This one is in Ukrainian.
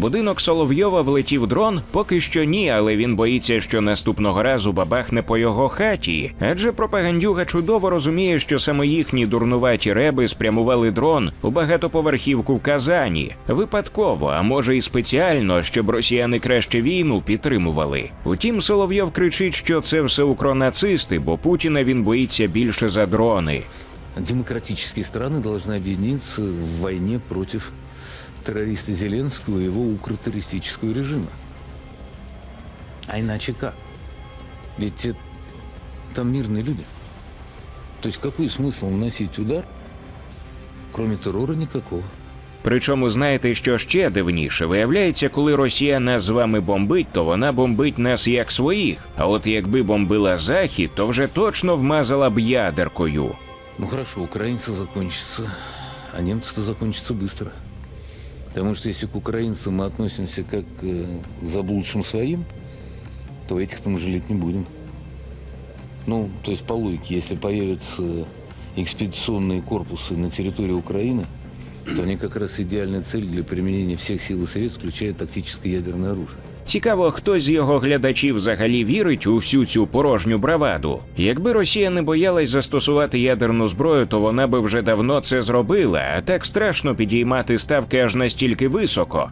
будинок Соловйова влетів дрон? Поки що ні, але він боїться, що наступного разу бабахне по його хаті. Адже пропагандюга чудово розуміє, що саме їхні дурнуваті реби спрямували дрон у багатоповерхівку в Казані. Випадково, а може і спеціально, щоб росіяни краще війну підтримували. Утім, Соловйов кричить, що це все укронацисти, бо Путіна він боїться більше за дрони. Демократические страны должны объединиться в войне против террориста Зеленского и его укротеррористического режима. А иначе как? Ведь это- там мирные люди. То есть какой смысл наносить удар, кроме террора никакого? Причому знаєте, що ще дивніше, виявляється, коли Росія нас з вами бомбить, то вона бомбить нас як своїх. А от якби бомбила Захід, то вже точно вмазала б ядеркою. Ну хорошо, украинцы закончатся, а немцы-то закончатся быстро. Потому что если к украинцам мы относимся как э, к заблудшим своим, то этих-то мы жалеть не будем. Ну, то есть по логике, если появятся экспедиционные корпусы на территории Украины, то они как раз идеальная цель для применения всех сил и средств, включая тактическое ядерное оружие. Цікаво, хто з його глядачів взагалі вірить у всю цю порожню браваду. Якби Росія не боялась застосувати ядерну зброю, то вона би вже давно це зробила. А так страшно підіймати ставки аж настільки високо.